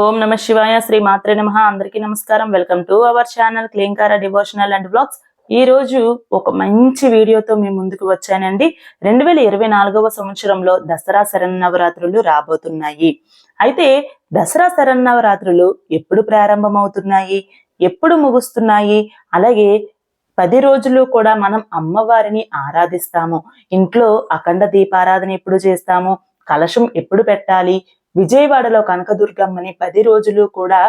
ఓం నమ శివాయ శ్రీ మాత్రే నమ. అందరికీ నమస్కారం. Welcome to our channel Klinkara devotional and blogs ఈ రోజు ఒక మంచి వీడియోతో మీ ముందుకు వచ్చానండి. రెండు వేల ఇరవై నాలుగవ సంవత్సరంలో దసరా శరన్నవరాత్రులు రాబోతున్నాయి. అయితే దసరా శరన్నవరాత్రులు ఎప్పుడు ప్రారంభమవుతున్నాయి? ఎప్పుడు ముగుస్తున్నాయి? అలాగే పది రోజులు కూడా మనం అమ్మవారిని ఆరాధిస్తాము. ఇంట్లో అఖండ దీపారాధన ఎప్పుడు చేస్తాము? కలశం ఎప్పుడు పెట్టాలి? విజయవాడలో కనకదుర్గమ్మని పది రోజులు కూడా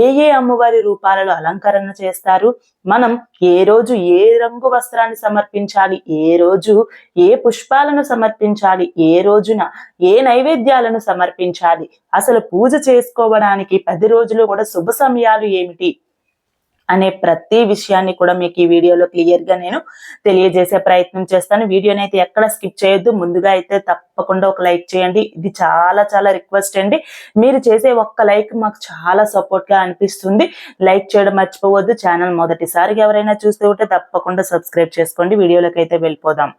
ఏ ఏ అమ్మవారి రూపాలలో అలంకరణ చేస్తారు? మనం ఏ రోజు ఏ రంగు వస్త్రాన్ని సమర్పించాలి? ఏ రోజు ఏ పుష్పాలను సమర్పించాలి? ఏ రోజున ఏ నైవేద్యాలను సమర్పించాలి? అసలు పూజ చేసుకోవడానికి పది రోజులు కూడా శుభ సమయాలు ఏమిటి? అనే ప్రతి విషయాన్ని కూడా మీకు ఈ వీడియోలో క్లియర్గా నేను తెలియజేసే ప్రయత్నం చేస్తాను. వీడియోని అయితే ఎక్కడ స్కిప్ చేయొద్దు. ముందుగా అయితే తప్పకుండా ఒక లైక్ చేయండి. ఇది చాలా చాలా రిక్వెస్ట్ అండి. మీరు చేసే ఒక్క లైక్ మాకు చాలా సపోర్ట్గా అనిపిస్తుంది. లైక్ చేయడం మర్చిపోవద్దు. ఛానల్ మొదటిసారిగా ఎవరైనా చూస్తూ ఉంటే తప్పకుండా సబ్స్క్రైబ్ చేసుకోండి. వీడియోలోకి అయితే వెళ్ళిపోదాం.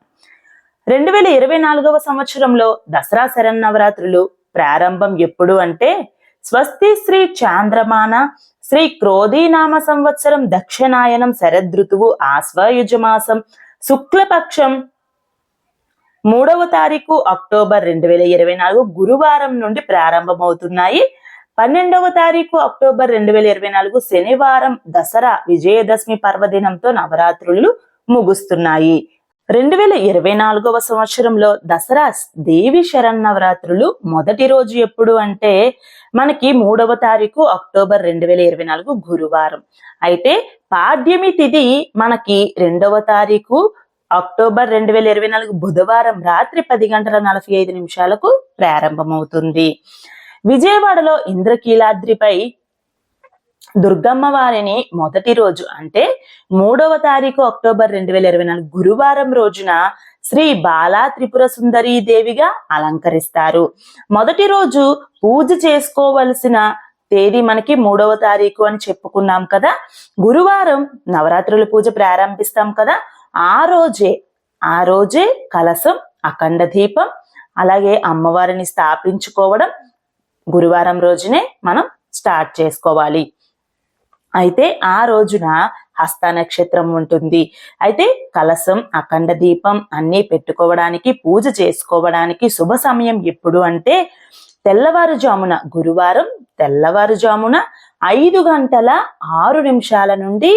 రెండు వేల ఇరవై నాలుగవ సంవత్సరంలో దసరా శరన్నవరాత్రులు ప్రారంభం ఎప్పుడు అంటే స్వస్తి శ్రీ చాంద్రమాన శ్రీ క్రోధీనామ సంవత్సరం దక్షిణాయనం శరదృతువు ఆశ్వయుజమాసం. శుక్లపక్షం మూడవ తారీఖు అక్టోబర్ రెండు వేల ఇరవై నాలుగు గురువారం నుండి ప్రారంభమవుతున్నాయి. పన్నెండవ తారీఖు అక్టోబర్ రెండు వేల ఇరవై నాలుగు శనివారం దసరా విజయదశమి పర్వదినంతో నవరాత్రులు ముగుస్తున్నాయి. రెండు వేల ఇరవై నాలుగవ సంవత్సరంలో దసరా దేవి శరన్నవరాత్రులు మొదటి రోజు ఎప్పుడు అంటే మనకి మూడవ తారీఖు అక్టోబర్ రెండు వేల ఇరవై నాలుగు గురువారం. అయితే పాడ్యమి తిథి మనకి రెండవ తారీఖు అక్టోబర్ రెండు వేల ఇరవై నాలుగు బుధవారం రాత్రి పది గంటల నలభై ఐదు నిమిషాలకు ప్రారంభమవుతుంది. విజయవాడలో ఇంద్రకీలాద్రిపై దుర్గమ్మ వారిని మొదటి రోజు అంటే మూడవ తారీఖు అక్టోబర్ రెండు వేల ఇరవై నాలుగు గురువారం రోజున శ్రీ బాలా త్రిపుర సుందరీ దేవిగా అలంకరిస్తారు. మొదటి రోజు పూజ చేసుకోవలసిన తేదీ మనకి మూడవ తారీఖు అని చెప్పుకున్నాం కదా. గురువారం నవరాత్రుల పూజ ప్రారంభిస్తాం కదా. ఆ రోజే ఆ రోజే కలసం అఖండ దీపం అలాగే అమ్మవారిని స్థాపించుకోవడం గురువారం రోజునే మనం స్టార్ట్ చేసుకోవాలి. అయితే ఆ రోజున హస్త నక్షత్రం ఉంటుంది. అయితే కలసం అఖండ దీపం అన్నీ పెట్టుకోవడానికి పూజ చేసుకోవడానికి శుభ సమయం ఎప్పుడు అంటే తెల్లవారుజామున గురువారం తెల్లవారుజామున ఐదు గంటల ఆరు నిమిషాల నుండి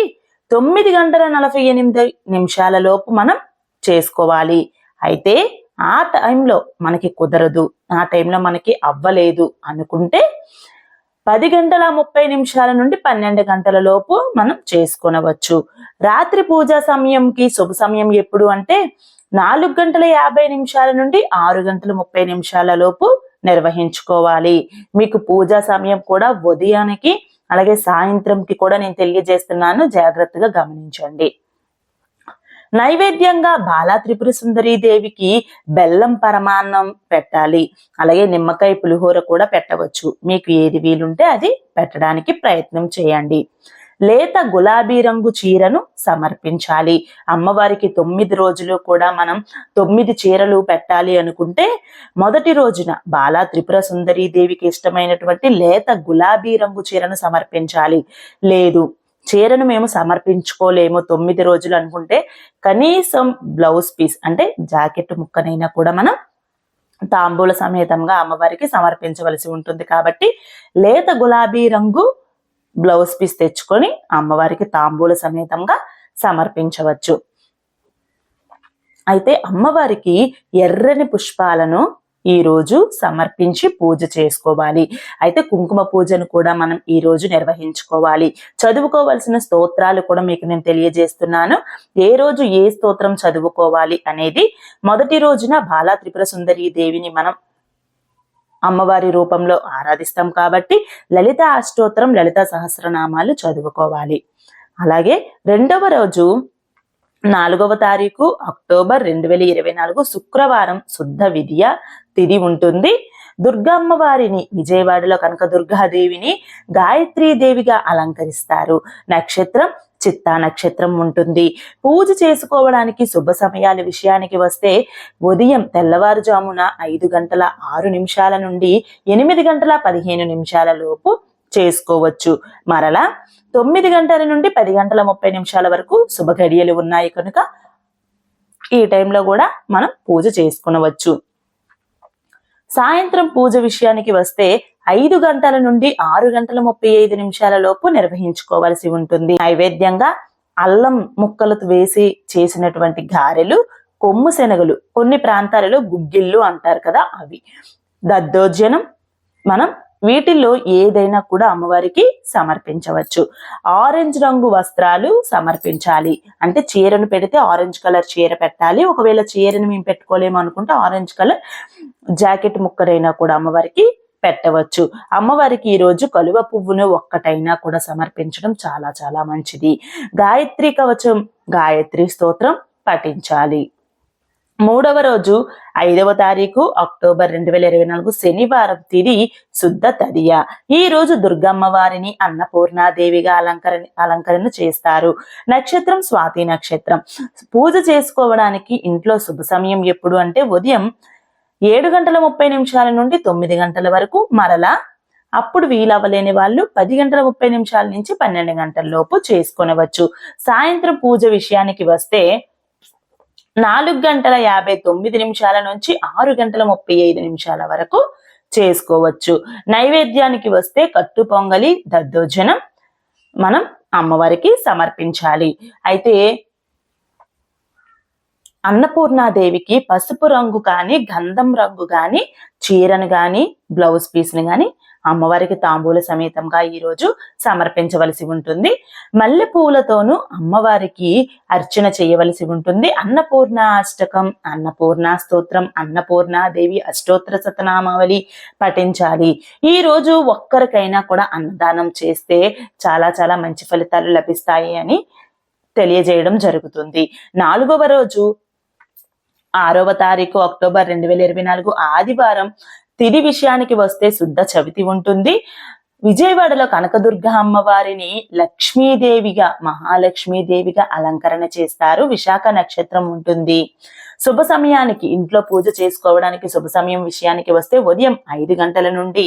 తొమ్మిది గంటల నలభై ఎనిమిది నిమిషాల లోపు మనం చేసుకోవాలి. అయితే ఆ టైంలో మనకి కుదరదు ఆ టైంలో మనకి అవ్వలేదు అనుకుంటే పది గంటల ముప్పై నిమిషాల నుండి పన్నెండు గంటల లోపు మనం చేసుకొనవచ్చు. రాత్రి పూజా సమయంకి శుభ సమయం ఎప్పుడు అంటే నాలుగు గంటల యాభై నిమిషాల నుండి ఆరు గంటల ముప్పై నిమిషాల లోపు నిర్వహించుకోవాలి. మీకు పూజా సమయం కూడా ఉదయానికి అలాగే సాయంత్రంకి కూడా నేను తెలియజేస్తున్నాను. జాగ్రత్తగా గమనించండి. నైవేద్యంగా బాలా త్రిపుర దేవికి బెల్లం పరమాన్నం పెట్టాలి. అలాగే నిమ్మకాయ పులిహోర కూడా పెట్టవచ్చు. మీకు ఏది వీలుంటే అది పెట్టడానికి ప్రయత్నం చేయండి. లేత గులాబీ రంగు చీరను సమర్పించాలి. అమ్మవారికి తొమ్మిది రోజులు కూడా మనం తొమ్మిది చీరలు పెట్టాలి అనుకుంటే మొదటి రోజున బాలా త్రిపుర దేవికి ఇష్టమైనటువంటి లేత గులాబీ రంగు చీరను సమర్పించాలి. లేదు చీరను మేము సమర్పించుకోలేము తొమ్మిది రోజులు అనుకుంటే కనీసం బ్లౌజ్ పీస్ అంటే జాకెట్ ముక్కనైనా కూడా మనం తాంబూల సమేతంగా అమ్మవారికి సమర్పించవలసి ఉంటుంది కాబట్టి లేత గులాబీ రంగు బ్లౌజ్ పీస్ తెచ్చుకొని అమ్మవారికి తాంబూల సమేతంగా సమర్పించవచ్చు. అయితే అమ్మవారికి ఎర్రని పుష్పాలను ఈ రోజు సమర్పించి పూజ చేసుకోవాలి. అయితే కుంకుమ పూజను కూడా మనం ఈ రోజు నిర్వహించుకోవాలి. చదువుకోవాల్సిన స్తోత్రాలు కూడా మీకు నేను తెలియజేస్తున్నాను. ఏ రోజు ఏ స్తోత్రం చదువుకోవాలి అనేది మొదటి రోజున బాలా త్రిపుర సుందరి దేవిని మనం అమ్మవారి రూపంలో ఆరాధిస్తాం కాబట్టి లలిత అష్టోత్తరం లలిత సహస్రనామాలు చదువుకోవాలి. అలాగే రెండవ రోజు నాలుగవ తారీఖు అక్టోబర్ రెండు వేల ఇరవై నాలుగు శుక్రవారం శుద్ధ విద్య తిది ఉంటుంది. దుర్గమ్మ వారిని విజయవాడలో కనకదుర్గాదేవిని దేవిగా అలంకరిస్తారు. నక్షత్రం చిత్తా నక్షత్రం ఉంటుంది. పూజ చేసుకోవడానికి శుభ సమయాల విషయానికి వస్తే ఉదయం తెల్లవారుజామున ఐదు గంటల ఆరు నిమిషాల నుండి ఎనిమిది గంటల పదిహేను నిమిషాల లోపు చేసుకోవచ్చు. మరలా తొమ్మిది గంటల నుండి పది గంటల ముప్పై నిమిషాల వరకు శుభఘడియలు ఉన్నాయి కనుక ఈ టైంలో కూడా మనం పూజ చేసుకునవచ్చు. సాయంత్రం పూజ విషయానికి వస్తే ఐదు గంటల నుండి ఆరు గంటల ముప్పై ఐదు నిమిషాల లోపు నిర్వహించుకోవాల్సి ఉంటుంది. నైవేద్యంగా అల్లం ముక్కలు వేసి చేసినటువంటి గారెలు కొమ్ము శనగలు కొన్ని ప్రాంతాలలో గుగ్గిళ్ళు అంటారు కదా అవి. దద్దోజనం మనం వీటిల్లో ఏదైనా కూడా అమ్మవారికి సమర్పించవచ్చు. ఆరెంజ్ రంగు వస్త్రాలు సమర్పించాలి. అంటే చీరను పెడితే ఆరెంజ్ కలర్ చీర పెట్టాలి. ఒకవేళ చీరను మేము పెట్టుకోలేము అనుకుంటే ఆరెంజ్ కలర్ జాకెట్ ముక్కడైనా కూడా అమ్మవారికి పెట్టవచ్చు. అమ్మవారికి ఈ రోజు కలువ పువ్వును ఒక్కటైనా కూడా సమర్పించడం చాలా చాలా మంచిది. గాయత్రి కవచం గాయత్రి స్తోత్రం పఠించాలి. మూడవ రోజు ఐదవ తారీఖు అక్టోబర్ రెండు వేల ఇరవై నాలుగు శనివారం తిది శుద్ధ తదియ. ఈ రోజు దుర్గమ్మ వారిని అన్నపూర్ణాదేవిగా అలంకరణ అలంకరణ చేస్తారు. నక్షత్రం స్వాతి నక్షత్రం. పూజ చేసుకోవడానికి ఇంట్లో శుభ సమయం ఎప్పుడు అంటే ఉదయం ఏడు గంటల ముప్పై నిమిషాల నుండి తొమ్మిది గంటల వరకు మరలా అప్పుడు వీలవ్వలేని వాళ్ళు పది గంటల ముప్పై నిమిషాల నుంచి పన్నెండు గంటల లోపు చేసుకొనవచ్చు. సాయంత్రం పూజ విషయానికి వస్తే నాలుగు గంటల యాభై తొమ్మిది నిమిషాల నుంచి ఆరు గంటల ముప్పై ఐదు నిమిషాల వరకు చేసుకోవచ్చు. నైవేద్యానికి వస్తే కట్టు పొంగలి దద్దోజనం మనం అమ్మవారికి సమర్పించాలి. అయితే అన్నపూర్ణాదేవికి పసుపు రంగు కానీ గంధం రంగు కానీ చీరను కానీ బ్లౌజ్ పీస్ని కానీ అమ్మవారికి తాంబూల సమేతంగా ఈరోజు సమర్పించవలసి ఉంటుంది. మల్లె పూలతోనూ అమ్మవారికి అర్చన చేయవలసి ఉంటుంది. అన్నపూర్ణ అష్టకం అన్నపూర్ణ స్తోత్రం అన్నపూర్ణాదేవి అష్టోత్తర సతనామావళి పఠించాలి. ఈ రోజు ఒక్కరికైనా కూడా అన్నదానం చేస్తే చాలా చాలా మంచి ఫలితాలు లభిస్తాయి అని తెలియజేయడం జరుగుతుంది. నాలుగవ రోజు ఆరవ తారీఖు అక్టోబర్ రెండు వేల ఇరవై నాలుగు ఆదివారం తిది విషయానికి వస్తే శుద్ధ చవితి ఉంటుంది. విజయవాడలో కనకదుర్గ అమ్మవారిని లక్ష్మీదేవిగా మహాలక్ష్మీదేవిగా అలంకరణ చేస్తారు. విశాఖ నక్షత్రం ఉంటుంది. శుభ సమయానికి ఇంట్లో పూజ చేసుకోవడానికి శుభ సమయం విషయానికి వస్తే ఉదయం ఐదు గంటల నుండి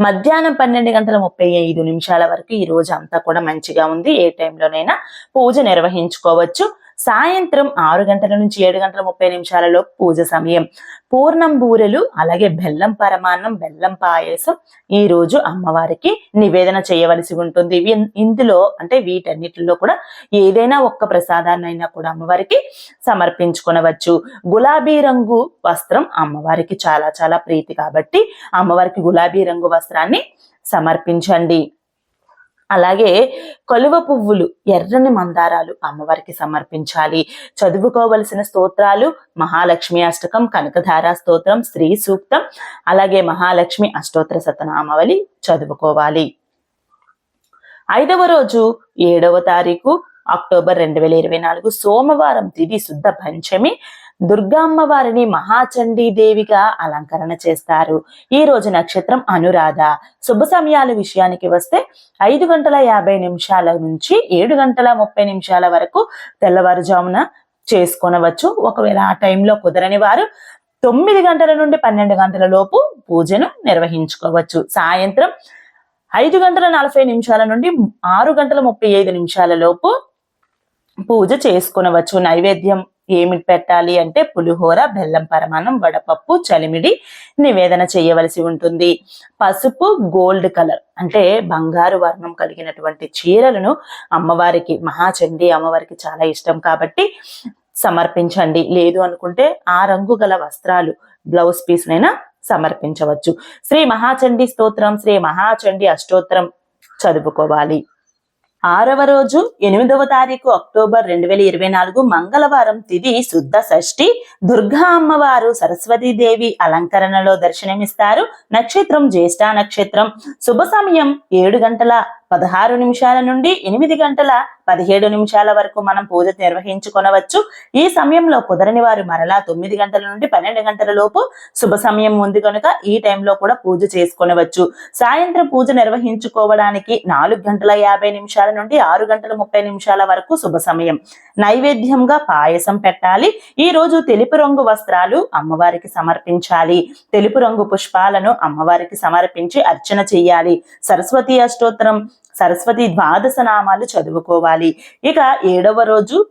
మధ్యాహ్నం పన్నెండు గంటల ముప్పై ఐదు నిమిషాల వరకు ఈ రోజు అంతా కూడా మంచిగా ఉంది. ఏ టైంలోనైనా పూజ నిర్వహించుకోవచ్చు. సాయంత్రం ఆరు గంటల నుంచి ఏడు గంటల ముప్పై నిమిషాలలో పూజ సమయం. పూర్ణం బూరెలు అలాగే బెల్లం పరమాన్నం బెల్లం పాయసం ఈ రోజు అమ్మవారికి నివేదన చేయవలసి ఉంటుంది. ఇందులో అంటే వీటన్నిటిలో కూడా ఏదైనా ఒక్క ప్రసాదాన్నైనా కూడా అమ్మవారికి సమర్పించుకొనవచ్చు. గులాబీ రంగు వస్త్రం అమ్మవారికి చాలా చాలా ప్రీతి కాబట్టి అమ్మవారికి గులాబీ రంగు వస్త్రాన్ని సమర్పించండి. అలాగే కలువ పువ్వులు ఎర్రని మందారాలు అమ్మవారికి సమర్పించాలి. చదువుకోవలసిన స్తోత్రాలు మహాలక్ష్మి అష్టకం కనకధారా స్తోత్రం స్త్రీ సూక్తం అలాగే మహాలక్ష్మి అష్టోత్తర శతనామవళి చదువుకోవాలి. ఐదవ రోజు ఏడవ తారీఖు అక్టోబర్ రెండు వేల ఇరవై నాలుగు సోమవారం తిది శుద్ధ పంచమి దుర్గామ్మ వారిని మహాచండీ దేవిగా అలంకరణ చేస్తారు. ఈ రోజు నక్షత్రం అనురాధ. శుభ సమయాల విషయానికి వస్తే ఐదు గంటల యాభై నిమిషాల నుంచి ఏడు గంటల ముప్పై నిమిషాల వరకు తెల్లవారుజామున చేసుకొనవచ్చు. ఒకవేళ ఆ టైంలో కుదరని వారు తొమ్మిది గంటల నుండి పన్నెండు గంటల లోపు పూజను నిర్వహించుకోవచ్చు. సాయంత్రం ఐదు గంటల నలభై నిమిషాల నుండి ఆరు గంటల ముప్పై ఐదు నిమిషాల లోపు పూజ చేసుకునవచ్చు. నైవేద్యం ఏమి పెట్టాలి అంటే పులిహోర బెల్లం పరమాణం వడపప్పు చలిమిడి నివేదన చేయవలసి ఉంటుంది. పసుపు గోల్డ్ కలర్ అంటే బంగారు వర్ణం కలిగినటువంటి చీరలను అమ్మవారికి మహాచండి అమ్మవారికి చాలా ఇష్టం కాబట్టి సమర్పించండి. లేదు అనుకుంటే ఆ రంగు గల వస్త్రాలు బ్లౌజ్ పీస్నైనా సమర్పించవచ్చు. శ్రీ మహాచండి స్తోత్రం శ్రీ మహాచండి అష్టోత్తరం చదువుకోవాలి. ఆరవ రోజు ఎనిమిదవ తారీఖు అక్టోబర్ రెండు వేల ఇరవై నాలుగు మంగళవారం తిది శుద్ధ షష్ఠి. దుర్గా అమ్మవారు సరస్వతీదేవి అలంకరణలో దర్శనమిస్తారు. నక్షత్రం జ్యేష్ఠ నక్షత్రం. శుభ సమయం ఏడు గంటల పదహారు నిమిషాల నుండి ఎనిమిది గంటల పదిహేడు నిమిషాల వరకు మనం పూజ నిర్వహించుకొనవచ్చు. ఈ సమయంలో కుదరని వారు మరలా తొమ్మిది గంటల నుండి పన్నెండు గంటల లోపు శుభ సమయం ఉంది కనుక ఈ టైంలో కూడా పూజ చేసుకొనవచ్చు. సాయంత్రం పూజ నిర్వహించుకోవడానికి నాలుగు గంటల యాభై నిమిషాల నుండి ఆరు గంటల ముప్పై నిమిషాల వరకు శుభ సమయం. నైవేద్యంగా పాయసం పెట్టాలి. ఈ రోజు తెలుపు రంగు వస్త్రాలు అమ్మవారికి సమర్పించాలి. తెలుపు రంగు పుష్పాలను అమ్మవారికి సమర్పించి అర్చన చెయ్యాలి సరస్వతి అష్టోత్తరం సరస్వతి ద్వాదశ నామాలు చదువుకోవాలి. ఇక ఏడవ రోజు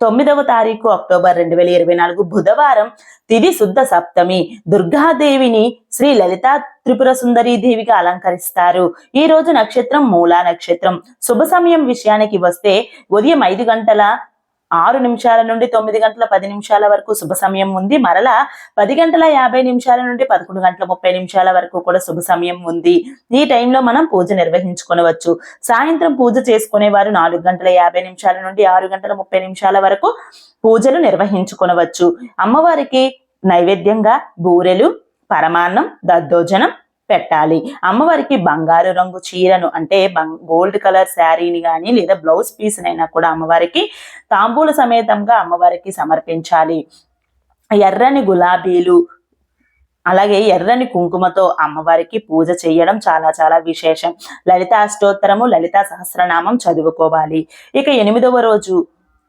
తొమ్మిదవ తారీఖు అక్టోబర్ రెండు వేల ఇరవై నాలుగు బుధవారం తిది శుద్ధ సప్తమి. దుర్గాదేవిని శ్రీ లలితా త్రిపుర సుందరి దేవిగా అలంకరిస్తారు. ఈ రోజు నక్షత్రం మూలా నక్షత్రం. శుభ సమయం విషయానికి వస్తే ఉదయం ఐదు గంటల ఆరు నిమిషాల నుండి తొమ్మిది గంటల పది నిమిషాల వరకు శుభ సమయం ఉంది. మరలా పది గంటల యాభై నిమిషాల నుండి పదకొండు గంటల ముప్పై నిమిషాల వరకు కూడా శుభ సమయం ఉంది. ఈ టైంలో మనం పూజ నిర్వహించుకోవచ్చు సాయంత్రం పూజ చేసుకునే వారు నాలుగు గంటల యాభై నిమిషాల నుండి ఆరు గంటల ముప్పై నిమిషాల వరకు పూజలు నిర్వహించుకొనవచ్చు. అమ్మవారికి నైవేద్యంగా బూరెలు పరమాన్నం దద్దోజనం పెట్టాలి. అమ్మవారికి బంగారు రంగు చీరను అంటే గోల్డ్ కలర్ శారీని కానీ లేదా బ్లౌజ్ పీస్ కూడా అమ్మవారికి తాంబూల సమేతంగా అమ్మవారికి సమర్పించాలి. ఎర్రని గులాబీలు అలాగే ఎర్రని కుంకుమతో అమ్మవారికి పూజ చేయడం చాలా చాలా విశేషం. లలిత అష్టోత్తరము లలిత సహస్రనామం చదువుకోవాలి. ఇక ఎనిమిదవ రోజు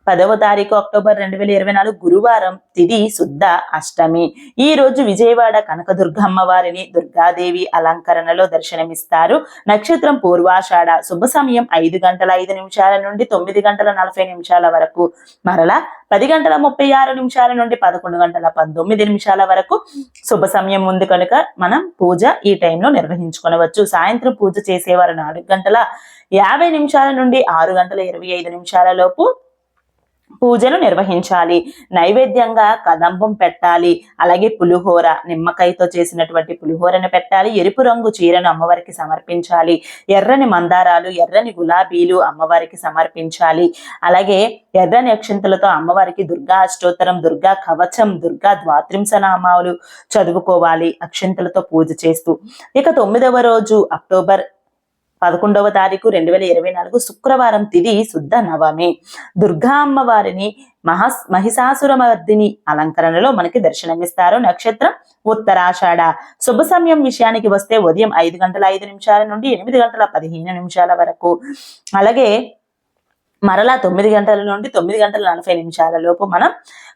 పదవ తారీఖు అక్టోబర్ రెండు వేల ఇరవై నాలుగు గురువారం తిది శుద్ధ అష్టమి. ఈ రోజు విజయవాడ కనకదుర్గమ్మ వారిని దుర్గాదేవి అలంకరణలో దర్శనమిస్తారు. నక్షత్రం పూర్వాషాఢ. శుభ సమయం ఐదు గంటల ఐదు నిమిషాల నుండి తొమ్మిది గంటల నలభై నిమిషాల వరకు. మరలా పది గంటల ముప్పై ఆరు నిమిషాల నుండి పదకొండు గంటల పంతొమ్మిది నిమిషాల వరకు. శుభ సమయం ఉంది కనుక మనం పూజ ఈ టైంలో నిర్వహించుకోవచ్చు సాయంత్రం పూజ చేసేవారు నాలుగు గంటల యాభై నిమిషాల నుండి ఆరు గంటల ఇరవై ఐదు నిమిషాల లోపు పూజలు నిర్వహించాలి. నైవేద్యంగా కదంబం పెట్టాలి. అలాగే పులిహోర నిమ్మకాయతో చేసినటువంటి పులిహోరను పెట్టాలి. ఎరుపు రంగు చీరను అమ్మవారికి సమర్పించాలి. ఎర్రని మందారాలు ఎర్రని గులాబీలు అమ్మవారికి సమర్పించాలి. అలాగే ఎర్రని అక్షంతలతో అమ్మవారికి దుర్గా అష్టోత్తరం దుర్గా కవచం దుర్గా ద్వాత్రింసనామాలు చదువుకోవాలి అక్షంతలతో పూజ చేస్తూ. ఇక తొమ్మిదవ రోజు అక్టోబర్ పదకొండవ తారీఖు రెండు వేల ఇరవై నాలుగు శుక్రవారం తిది శుద్ధ నవమి. దుర్గా అమ్మవారిని మహా మహిషాసురమర్దిని అలంకరణలో మనకి దర్శనమిస్తారు. నక్షత్రం ఉత్తరాషాఢ. శుభ సమయం విషయానికి వస్తే ఉదయం ఐదు గంటల ఐదు నిమిషాల నుండి ఎనిమిది గంటల పదిహేను నిమిషాల వరకు. అలాగే మరలా తొమ్మిది గంటల నుండి తొమ్మిది గంటల నలభై నిమిషాల లోపు మనం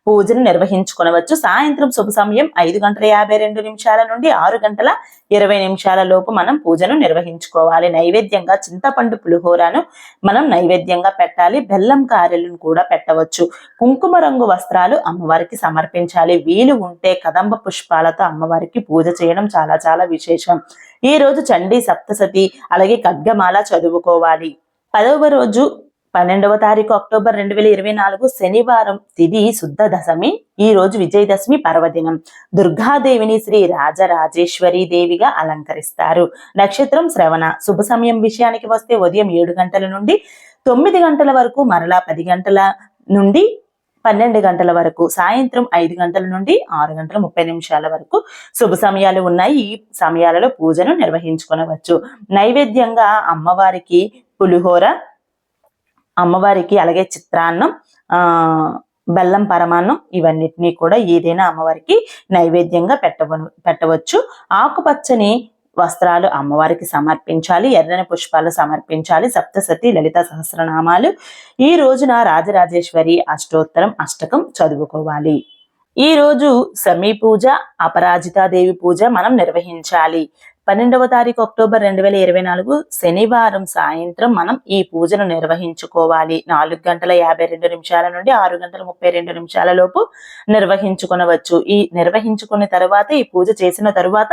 పూజను నిర్వహించుకునవచ్చు. సాయంత్రం శుభ సమయం ఐదు గంటల యాభై రెండు నిమిషాల నుండి ఆరు గంటల ఇరవై నిమిషాల లోపు మనం పూజను నిర్వహించుకోవాలి. నైవేద్యంగా చింతపండు పులిహోరను మనం నైవేద్యంగా పెట్టాలి. బెల్లం కారెలను కూడా పెట్టవచ్చు. కుంకుమ రంగు వస్త్రాలు అమ్మవారికి సమర్పించాలి. వీలు ఉంటే కదంబ పుష్పాలతో అమ్మవారికి పూజ చేయడం చాలా చాలా విశేషం. ఈ రోజు చండీ సప్తసతి అలాగే ఖడ్గమాల చదువుకోవాలి. పదవ రోజు పన్నెండవ తారీఖు అక్టోబర్ రెండు వేల ఇరవై నాలుగు శనివారం తిది శుద్ధ దశమి ఈ రోజు విజయదశమి పర్వదినం. దుర్గాదేవిని శ్రీ రాజరాజేశ్వరి దేవిగా అలంకరిస్తారు. నక్షత్రం శ్రవణ. శుభ సమయం విషయానికి వస్తే ఉదయం ఏడు గంటల నుండి తొమ్మిది గంటల వరకు మరలా పది గంటల నుండి పన్నెండు గంటల వరకు సాయంత్రం ఐదు గంటల నుండి ఆరు గంటల ముప్పై నిమిషాల వరకు శుభ సమయాలు ఉన్నాయి. ఈ సమయాలలో పూజను నిర్వహించుకొనవచ్చు. నైవేద్యంగా అమ్మవారికి పులిహోర అమ్మవారికి అలాగే చిత్రాన్నం ఆ బెల్లం పరమాన్నం ఇవన్నిటినీ కూడా ఏదైనా అమ్మవారికి నైవేద్యంగా పెట్టవ పెట్టవచ్చు. ఆకుపచ్చని వస్త్రాలు అమ్మవారికి సమర్పించాలి ఎర్రని పుష్పాలు సమర్పించాలి సప్తసతి లలిత సహస్రనామాలు. ఈ రోజున రాజరాజేశ్వరి అష్టోత్తరం అష్టకం చదువుకోవాలి. ఈ రోజు సమీ పూజ అపరాజితాదేవి పూజ మనం నిర్వహించాలి. పన్నెండవ తారీఖు అక్టోబర్ రెండు వేల ఇరవై నాలుగు శనివారం సాయంత్రం మనం ఈ పూజను నిర్వహించుకోవాలి. నాలుగు గంటల యాభై రెండు నిమిషాల నుండి ఆరు గంటల ముప్పై రెండు నిమిషాల లోపు నిర్వహించుకొనవచ్చు. ఈ నిర్వహించుకున్న తర్వాత ఈ పూజ చేసిన తరువాత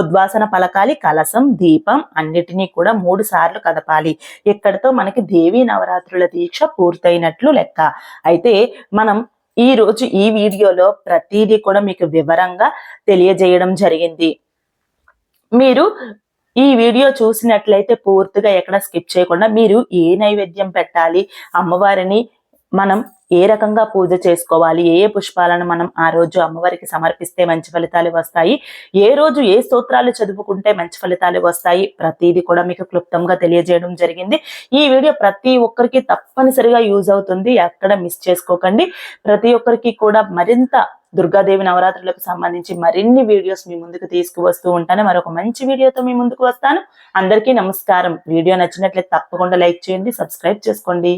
ఉద్వాసన పలకాలి కలసం దీపం అన్నిటినీ కూడా మూడు సార్లు కదపాలి. ఇక్కడతో మనకి దేవీ నవరాత్రుల దీక్ష పూర్తయినట్లు లెక్క. అయితే మనం ఈ రోజు ఈ వీడియోలో ప్రతిదీ కూడా మీకు వివరంగా తెలియజేయడం జరిగింది. మీరు ఈ వీడియో చూసినట్లయితే పూర్తిగా ఎక్కడ స్కిప్ చేయకుండా మీరు ఏ నైవేద్యం పెట్టాలి అమ్మవారిని మనం ఏ రకంగా పూజ చేసుకోవాలి ఏ ఏ పుష్పాలను మనం ఆ రోజు అమ్మవారికి సమర్పిస్తే మంచి ఫలితాలు వస్తాయి ఏ రోజు ఏ స్తోత్రాలు చదువుకుంటే మంచి ఫలితాలు వస్తాయి ప్రతిదీ కూడా మీకు క్లుప్తంగా తెలియజేయడం జరిగింది. ఈ వీడియో ప్రతి ఒక్కరికి తప్పనిసరిగా యూజ్ అవుతుంది ఎక్కడ మిస్ చేసుకోకండి. ప్రతి ఒక్కరికి కూడా మరింత దుర్గాదేవి నవరాత్రులకు సంబంధించి మరిన్ని వీడియోస్ మీ ముందుకు తీసుకువస్తూ ఉంటాను. మరొక మంచి వీడియోతో మీ ముందుకు వస్తాను. అందరికీ నమస్కారం. వీడియో నచ్చినట్లయితే తప్పకుండా లైక్ చేయండి సబ్స్క్రైబ్ చేసుకోండి.